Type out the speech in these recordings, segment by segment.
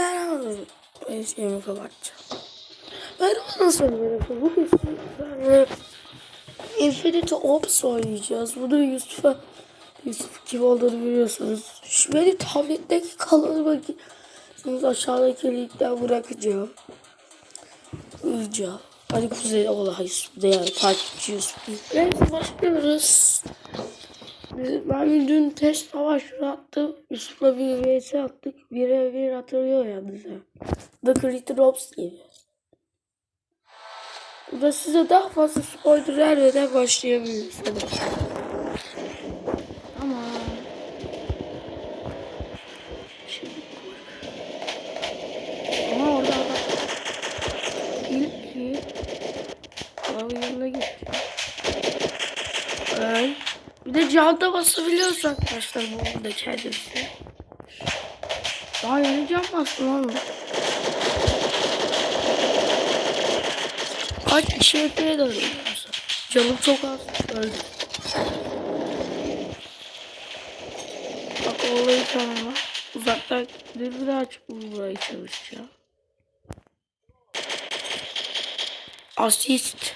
merhaba. Ben şeyimi kapatacağım. Merhaba nasıl merhaba? Bugün sizlerle Infinity Ops oynayacağız. Bunu Yusuf'a Yusuf kim olduğunu biliyorsunuz. Şu benim tabletteki kanalı bakın. aşağıdaki linkten bırakacağım. Uyuyacağım. Hadi kuzey ola Yusuf'da yani takipçi Yusuf. Neyse başlıyoruz. Biz- Ben dün test savaşı attım. Yusuf'la bir vs attık. Bire bir hatırlıyor yalnız. The Creator Ops gibi. Burada size daha fazla spoiler vermeden başlayabiliriz. Hadi. Ama Şimdi ama orada adam ilk ki adamın yanına gitti. cihazda basabiliyoruz arkadaşlar bu arada kendimizi. Şey. Daha yeni cam bastım oğlum. Kaç şefeye doğru gidiyorsun? Canım çok az öldü. Bak olayı tanıma. Uzaktan bir daha çıkıp burayı çalışacağım. Assist.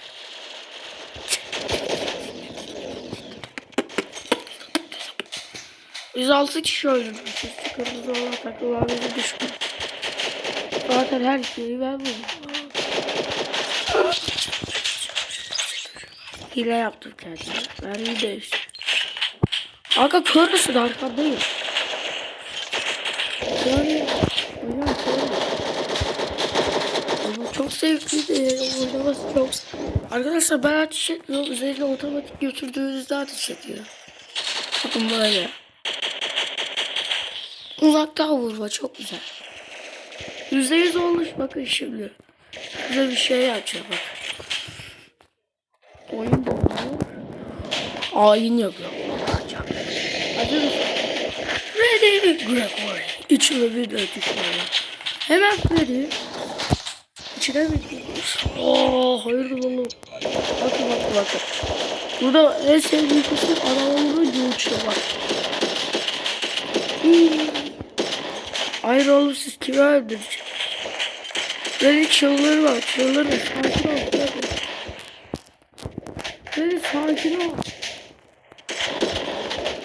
106 kişi öldürmüşüz. Kırmızı olan takılarına düşkün. Zaten her şeyi ben buldum. Hile yaptım kendime. Ben iyi değiştim. Arka kör müsün? Arkandayım. Kör ya. Oynan kör Ama çok zevkliydi. Oynaması çok Arkadaşlar ben ateş etmiyorum. Üzerine otomatik götürdüğünüzde ateş ediyor. Bakın böyle. Uzaktan vurma çok güzel. Yüzde yüz olmuş bakın şimdi. Size bir şey yapacağım bak. Oyun bozuyor. Ayin yapıyor. Hazır mısın? Ready Gregory. İçime bir de düşüyor. Hemen Freddy. İçine bir Oo hayırdır oğlum. Bakın bakın bakın. Burada en sevdiğim kısım arabaların uçuyor bak. Hmm. Hayır oğlum siz kimi öldüreceksiniz? Freddy çığlığı var. Çığlığı. Sakin ol. Freddy sakin ol.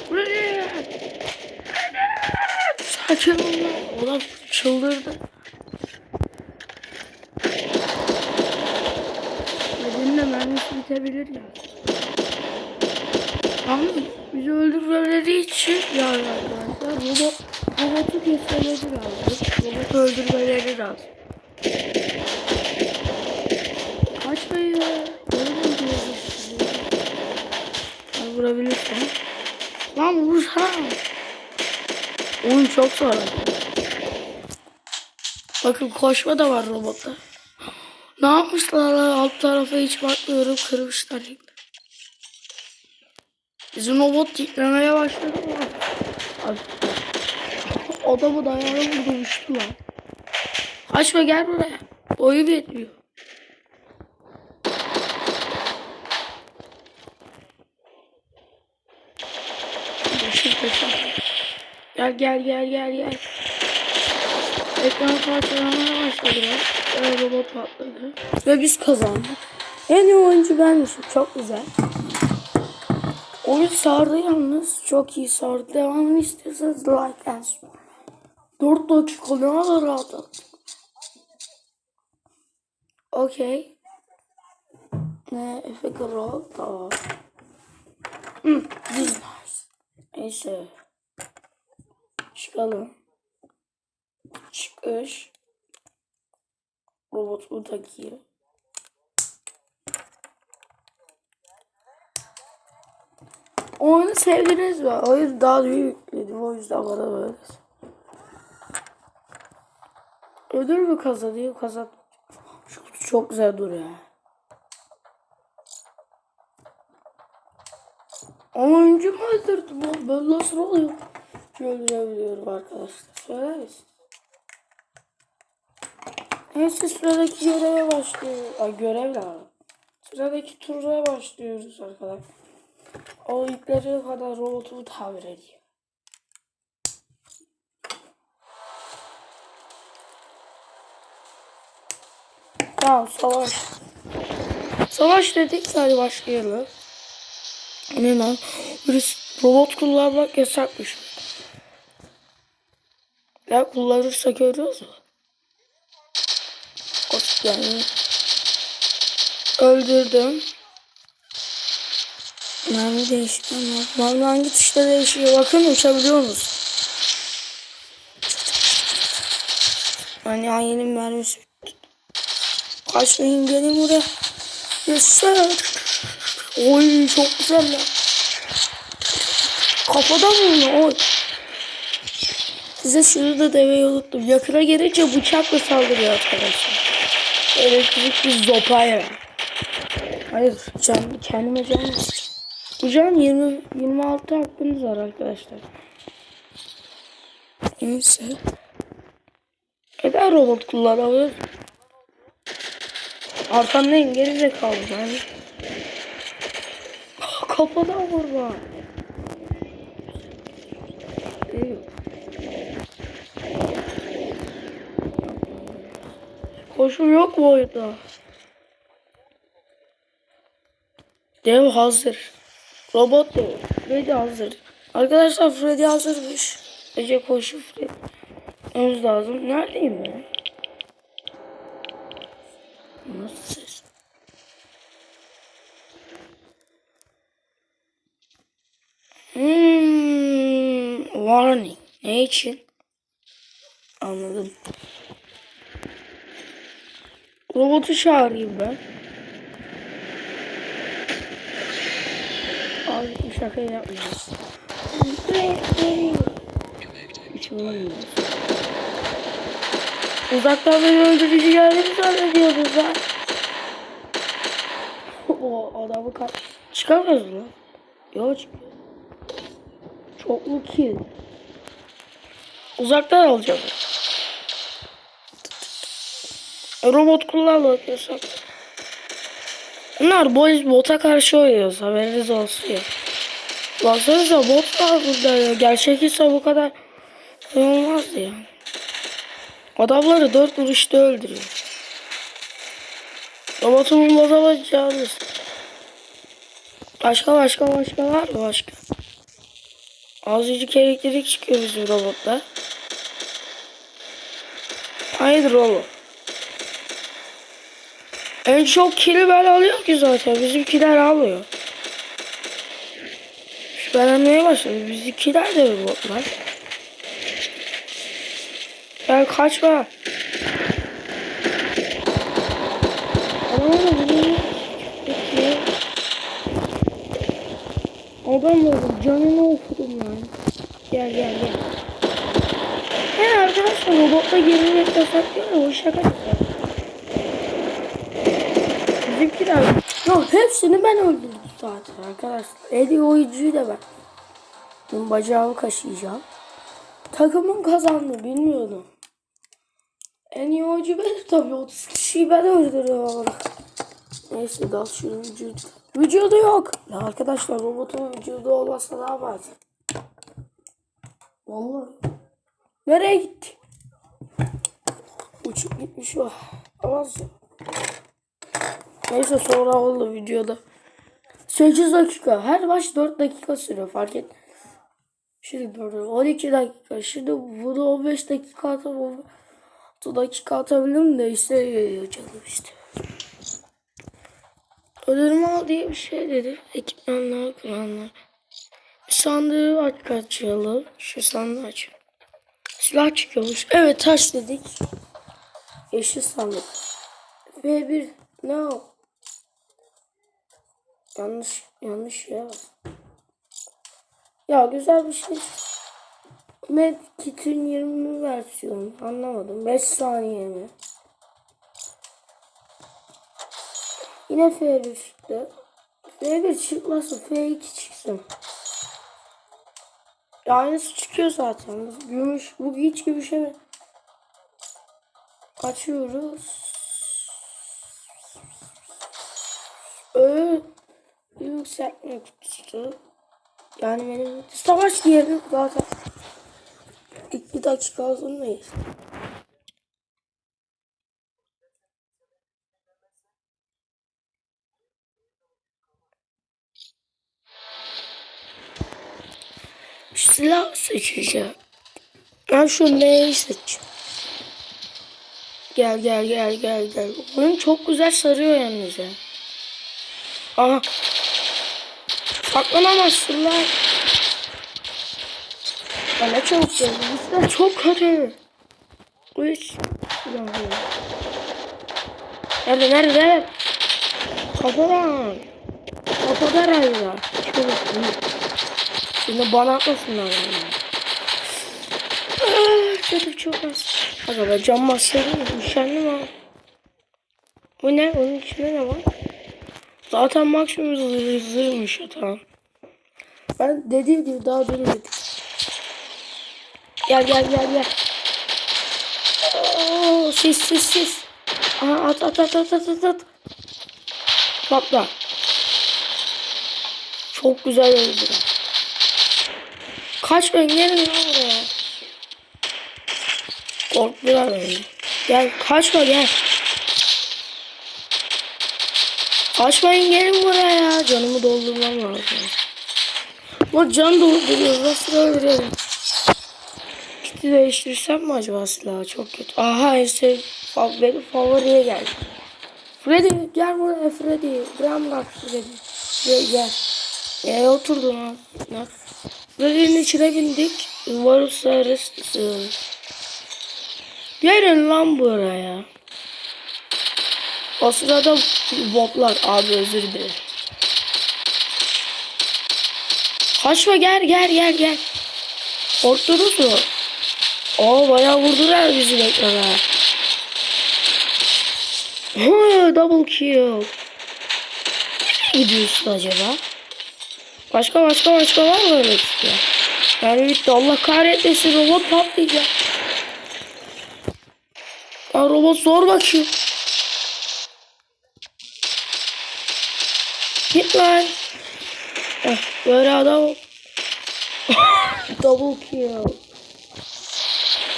Freddy. Sakin ol lan. Adam çıldırdı. Bedenle mermisi bitebilir ya. Ama bizi öldürmeleri için yani arkadaşlar robot, robotu kesmeleri lazım. Robotu öldürmeleri lazım. Kaçmayın. Ben vurabilirsem. Lan vursana. Oyun çok zor. Bakın koşma da var robotta. Ne yapmışlar alt tarafa hiç bakmıyorum kırmışlar. Bizim robot titremeye başladı mı? Abi, Adamı dayağına vurmuştu lan. Kaçma gel buraya. Boyu yetmiyor. Gel gel gel gel gel. Ekran parçalanmaya başladı lan. Ve robot patladı. Ve biz kazandık. En iyi oyuncu benmişim. Çok güzel. Oyun sardı yalnız. Çok iyi sardı. Devamını istiyorsanız like and subscribe. 4 dakika ne kadar rahat. Okey. Ne? Efe Kral. Tamam. Hmm, nice. Neyse. Çıkalım. Çıkış. Robot bu takıyor. Oyunu sevdiniz mi? Oyun daha büyük dedim o yüzden bana böyle. Ödül mü kazanıyor? Kazan. Şu kutu çok güzel duruyor. Oyuncu mu öldürdüm? oğlum? Ben nasıl oluyor? Öldürebiliyorum arkadaşlar. Söyler misin? Neyse sıradaki göreve başlıyor. Ay görev lazım. Sıradaki tura başlıyoruz arkadaşlar. O yükleri kadar robotumu tamir edeyim. Tamam savaş. Savaş dedik hadi başlayalım. Lan? Birisi robot kullanmak yasakmış. Ya kullanırsa görüyoruz mu? Of yani. Öldürdüm. Mermi değişiyor mu? Mermi hangi tuşta değişiyor? Bakın uçabiliyor musun? Hani ayının mermisi. Kaçmayın gelin buraya. Yaşar. Oy çok güzel lan. Kafadan mı? Oy. Size şunu da demeyi unuttum. Yakına gelince bıçakla saldırıyor arkadaşlar. Elektrikli zopayla. Hayır can, kendime can. Bu can 20, 26 hakkınız var arkadaşlar. Neyse. Neden robot kullanamıyor? Arkamdayım geri zekalı ben. Kafadan vurma. İyi. Koşu yok mu oyunda? Dev hazır. Robot dev. Freddy hazır. Arkadaşlar Freddy hazırmış. Ece koşu Freddy. Henüz lazım. Neredeyim ben? Nasıl ses? Hmm, warning. Ne için? Anladım. Robotu çağırayım ben. Abi bu şakayı yapmayacağız. Hiç olmuyor. Uzaktan beni öldürücü geldiğini zannediyordunuz lan. o adamı kaç... Çıkamıyoruz lan. Yok çıkıyor. Çoklu kill. Uzaktan alacağım. Robot kullanmak yasak. Bunlar boys bota karşı oynuyoruz haberiniz olsun ya. Baksanıza bot var burada ya. Gerçek ise bu kadar olmazdı ya. Adamları dört vuruşta öldürüyor. Robotumun bozamacağınız. Başka başka başka var mı başka? Azıcık elektrik çıkıyor bizim robotta. Hayırdır oğlum? En çok kili ben alıyorum ki zaten. Bizimkiler almıyor. Şüphelenmeye başladı. Bizimkiler de robotlar. Gel kaçma. Adam oldum. Canını okudum lan. Gel gel gel. He arkadaşlar robotla girmek yasak değil mi? O şaka. Bizimkiler. Yok hepsini ben öldürdüm zaten arkadaşlar. Eli oyuncuyu da ben. Benim bacağımı kaşıyacağım. Takımın kazandı bilmiyordum. En iyi oyuncu benim tabii. 30 kişiyi ben öldürüyorum. Neyse dal şunun vücudu. Vücudu yok. Ya arkadaşlar robotun vücudu olmazsa ne yaparsın? Vallahi. Nereye gitti? Uçup gitmiş o. Ya. Neyse sonra oldu videoda. 8 dakika. Her maç 4 dakika sürüyor fark et. Şimdi 4, 12 dakika. Şimdi bunu 15 dakika atalım. 6 dakika atabilirim de işte geliyor canım işte. Ödülümü al diye bir şey dedi. Ekipmanlar, kullanlar. Sandığı aç açalım. Şu sandığı aç. Silah çıkıyormuş. Evet taş dedik. Yeşil sandık. V1 ne o? Yanlış yanlış ya. Ya güzel bir şey. Medkit'in 20 versiyonu anlamadım. 5 saniye mi? Yine F1 çıktı. F1 çıkmasın F2 çıksın. Aynısı çıkıyor zaten. Gümüş bu hiç gibi şey mi? Açıyoruz. Öyle yükseltme kutusu. Yani benim savaş giyelim zaten. İki dakika uzun muyuz? Silah seçeceğim. Ben şu neyi seçeceğim. Gel gel gel gel gel. Oyun çok güzel sarıyor yalnız ya. Aha. Saklanamazsın lan. Geldi. Bu silah çok kötü. Hiç... Nerede nerede? Kafadan. Kafadan. Çabuk. Şimdi bana atmasınlar yani. Canım çok az. Aga be cam masları üşendim ha. Bu ne? Onun içinde ne var? Zaten maksimum zırh- zırhmış ya tamam. Ben dediğim gibi daha durmadık. Gel gel gel gel. Oo, sis sis sis. Aha, at at at at at at at. Patla. Çok güzel oldu. Kaç ben gelin lan buraya. Korktular beni. Gel kaçma gel. Kaçmayın gelin buraya ya. Canımı doldurmam lazım. Bu can dolduruyor. Nasıl öldürelim? Kiti değiştirsem mi acaba silahı? Çok kötü. Aha fa- benim favoriye geldi. Freddy gel buraya Freddy. Gramlock Freddy. Freddy gel. Yere oturdum ha. Freddy'nin içine bindik. Varus'a arası. Gelin lan buraya. O sırada botlar abi özür dilerim. Kaçma gel gel gel gel. Korktunuz mu? Oo bayağı vurdular bizi bekleme. Hı, double kill. Nereye gidiyorsun acaba? Başka başka başka var mı öyle isteyen? Yani bitti Allah kahretmesin robot patlayacak. Ya robot zor bakıyor. Git lan. Heh, böyle adam. Double kill.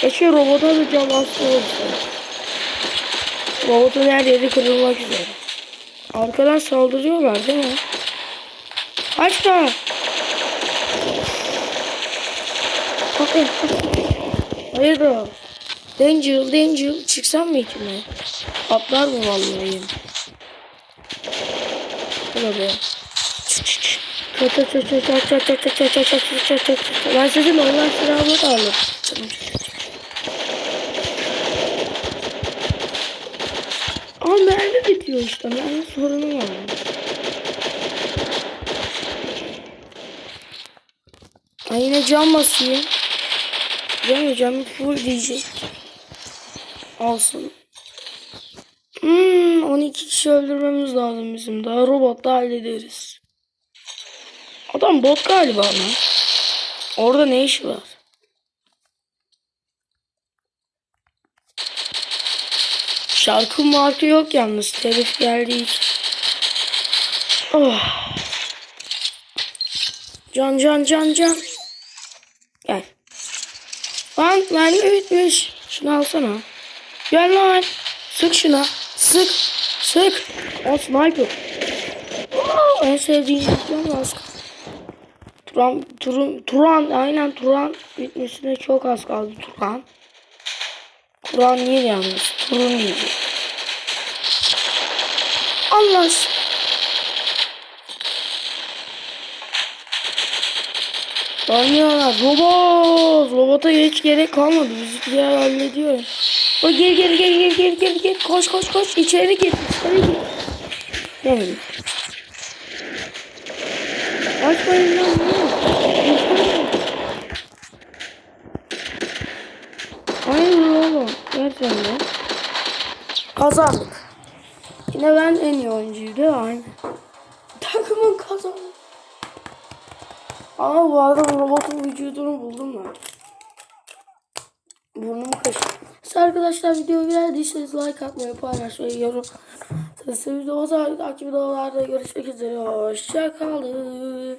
Keşke robota da cam hasta olsa. Robotun her yeri kırılmak üzere. Arkadan saldırıyorlar değil mi? Kaçma. Bakın. Hayır o. Danger, danger. Çıksam mı içime? Atlar mı vallahi? Be. Çat çat çat çat çat çat çat çat çat çat çat çat çat. Ben sizin onlar silahını da alırım. Ama mermi bitiyor işte. Mermi sorunu var. Ay yine cam basıyor. Cam cam full diyecek. Alsın. Hmm, 12 kişi öldürmemiz lazım bizim. Daha robotla hallederiz. Adam bot galiba ama. Orada ne işi var? Şarkı markı yok yalnız. Telif geldi. Oh. Can can can can. Gel. Lan mermi bitmiş. Şunu alsana. Gel lan. Sık şuna. Sık. Sık. O sniper. Oo, en sevdiğim az kaldı. Turan, Turan, Turan, aynen Turan bitmesine çok az kaldı Turan. Turan değil yalnız. Turun değil. Allah aşkına. Oynuyorlar. Robot. Robota hiç gerek kalmadı. Bizimkiler hallediyor. O gel gel gel gel gel gel gel. Koş koş koş. İçeri gir. İçeri gir. Gelin. Açmayın lan. ne? Hayır oğlum. Gerçekten. Kazandık. Yine ben en iyi oyuncuyum değil mi? Aynen. Takımın kazandı. Ama bu bu robotun vücudunu buldum ben. Burnumu kaşıdı. Siz arkadaşlar video beğendiyseniz like atmayı, paylaşmayı, yorum. Siz videoda takip videolarda görüşmek üzere. Hoşçakalın.